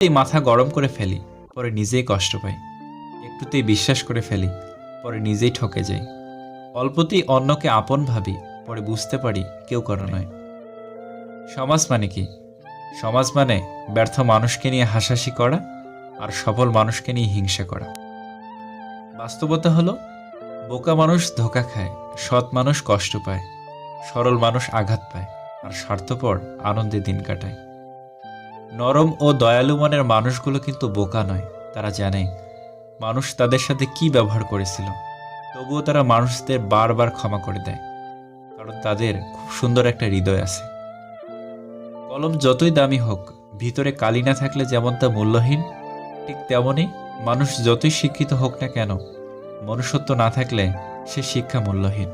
এই মাথা গরম করে ফেলি, পরে নিজেই কষ্ট পাই। একটুতেই বিশ্বাস করে ফেলি, পরে নিজেই ঠকে যাই। অল্পতেই অন্যকে আপন ভাবি, পরে বুঝতে পারি কেউ করা নয়। সমাজ মানে কি? সমাজ মানে ব্যর্থ মানুষকে নিয়ে হাসাহাসি করা আর সফল মানুষকে নিয়ে হিংসা করা। বাস্তবতা হলো, বোকা মানুষ ধোকা খায়, সৎ মানুষ কষ্ট পায়, সরল মানুষ আঘাত পায়, আর স্বার্থপর আনন্দে দিন কাটায়। নরম ও দয়ালু মনের মানুষগুলো কিন্তু বোকা নয়। তারা জানে, মানুষ তাদের সাথে কি ব্যবহার করেছিল। তবুও তারা মানুষদের বারবার ক্ষমা করে দেয়, কারণ তাদের খুব সুন্দর একটা হৃদয় আছে। কলম যতই দামি হোক, ভিতরে কালি না থাকলে যেমন তা মূল্যহীন, ঠিক তেমনই মানুষ যতই শিক্ষিত হোক না কেন, মনুষ্যত্ব না থাকলে সে শিক্ষা মূল্যহীন।